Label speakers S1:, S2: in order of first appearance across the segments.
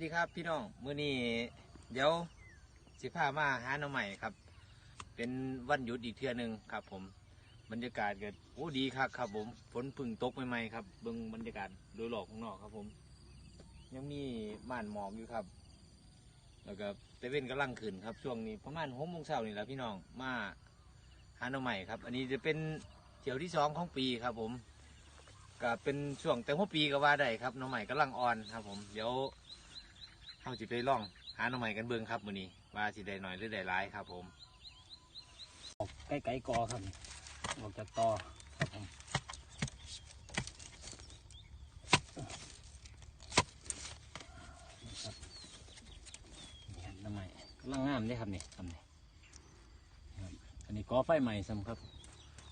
S1: สดีครับพี่น้องมื้อนี้เดี๋ยวสิพามาหาหน่อใหม่ครับ เป็นวันหยุดอีกเทื่อหนึ่งครับ ผมบรรยากาศก็โอ้ดีครับครับ ผมฝนพึ่งตกใหม่ๆครับเบิ่งบรรยากาศโดยรอบข้างนอกครับ ผม ยังมีม่านหมอกอยู่ครับ แล้วก็ตะเว้นกำลังขึ้นครับ ช่วงนี้ประมาณหกโมงเช้านี่แหละพี่น้องมาหาหน่อใหม่ครับ อันนี้จะเป็นเที่ยวที่สองของปีครับ ผมก็เป็นช่วงแต่หัวปีก็ว่าได้ครับหน่อใหม่กำลังอ่อนครับ ผมเดี๋ยว เขาจะไปล่องหาหน่อใหม่กันเบิ่งครับมื้อนี้ว่าสิได้หน่อยหรือได้หลายครับ ผม
S2: ใกล้ๆกอครับออกจากตอครับผมนี่ครับนี่ครับน้ำใหม่กำลังงามเด้ครับนี่ทำนี่ครับอันนี้กอไฟใหม่ซ้ำครับ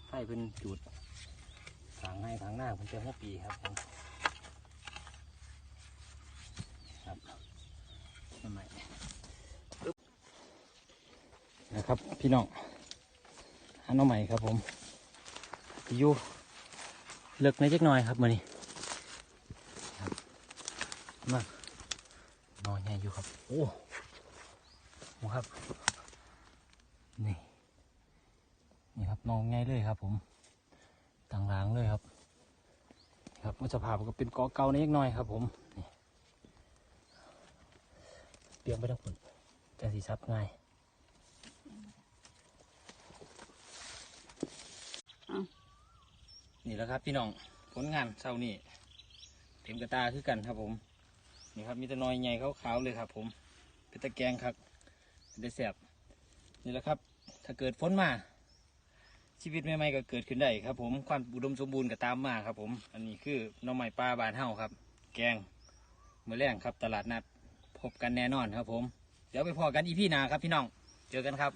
S2: ไฟเพิ่นจุดทางให้ทางหน้าเพิ่นเจอหัวปีครับผมครับน้ำใหม่ปึ๊บ นะครับ พี่น้องหาน้องใหม่ครับผมอยู่เลิกในอยจักน่อยครับมือนี้ครับมานอนใหญ่อยู่ครับ โอ้โหครับ นี่นี่ครับนอนง่ายเลยครับ ผมต่างหล้างเลยครับ ครับมันสภาก็เป็นกอเก่าในอยจักน่อยครับ ผมนี่เตรียมไปทั้งผลจะสีซับง่าย นี่แหล้วครับ พี่น้องผลงานเช้านี้เต็มกระตาคือกันครับผม นี่ครับมีแตะนอยใหญ่ขาวๆเลยครับ ผมเป็นตะแกงครับเป็นตะแสบนี่แหละครับ ถ้าเกิดฝนมา ชีวิตใหม่ๆก็เกิดขึ้นได้ครับ ผมความอุดมสมบูรณ์ก็ตามมาครับ ผม อันนี้คือน้องใหม่ปลาบานเฮาครับ แกงเมื่อแรงครับ ตลาดนัดพบกันแน่นอนครับ ผม เดี๋ยวไปพอกันอีพี่นาครับพี่น้องเจอกันครับ